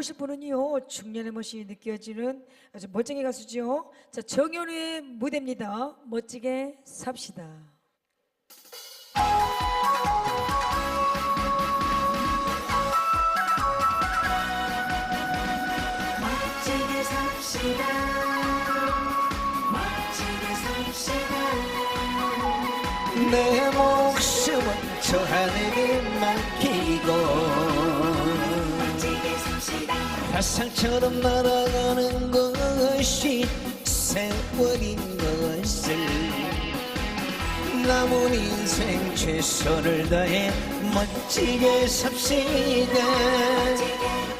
오실 분은요 중년의 멋이 느껴지는 아주 멋쟁이 가수죠. 자 정연우의 무대입니다. 멋지게 삽시다. 멋지게 삽시다 멋지게 삽시다 내 목숨은 저 하늘에 맡기고 화살처럼 날아가는 것이 세월인 것을. 남은 인생 최선을 다해 멋지게 삽시다.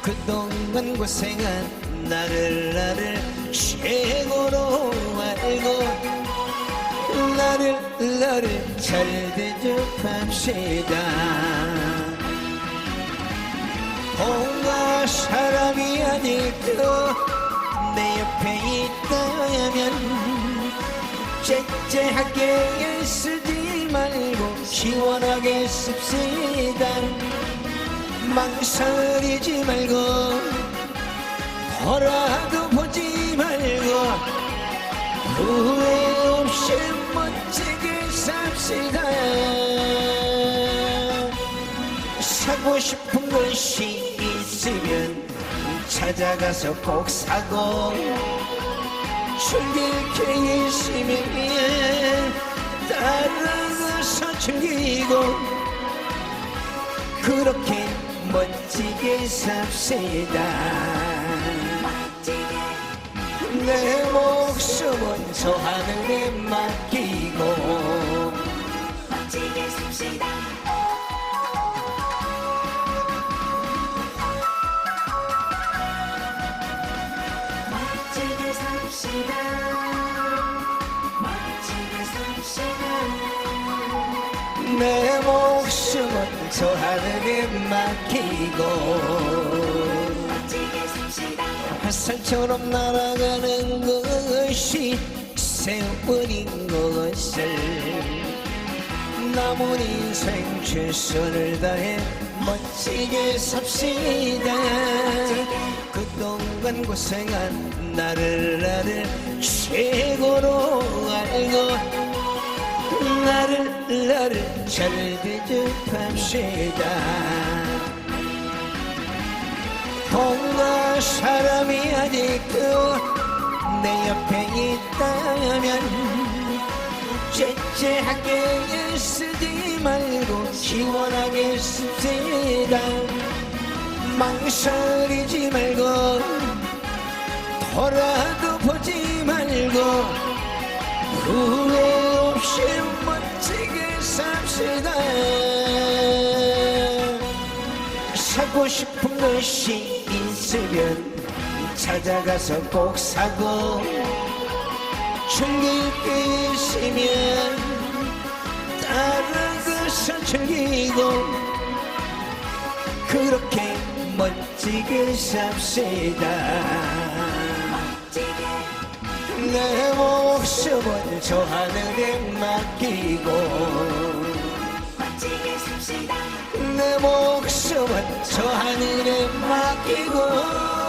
그동안 고생한 나를 나를 최고로 알고 나를 나를 잘 대접합시다 사람이 아직도 내 옆에 있다면 째째하게 쓰지 말고 시원하게 씁시다. 망설이지 말고 보라도 보지 말고 후회 없이 멋지게 삽시다. 사고 싶은 것이 있으면 찾아가서 꼭 사고 게 있으면 따라가서 즐기고 그렇게 멋지게 삽시다. 내 목숨은 저 하늘에 맡기고 멋지게 삽시다 내 목숨은 저 하늘에 맡기고 화살처럼 날아가는 것이 세월인 것을 남은 인생 최선을 다해 멋지게 삽시다. 그동안 고생한 나를 나를 최고로 알고 나를 나를 잘 대접합시다 뭔가 사람이 아직도 내 옆에 있다면 째째하게 쓰지 말고 시원하게 씁시다 망설이지 말고 돌아도 보지 말고 후회 없이 삽시다 사고 싶은 것이 있으면 찾아가서 꼭 사고 즐길 게 있으면 따라가서 즐기고 그렇게 멋지게 삽시다. 내 목숨은 저 하늘에 맡기고 내 목숨은 저 하늘에 맡기고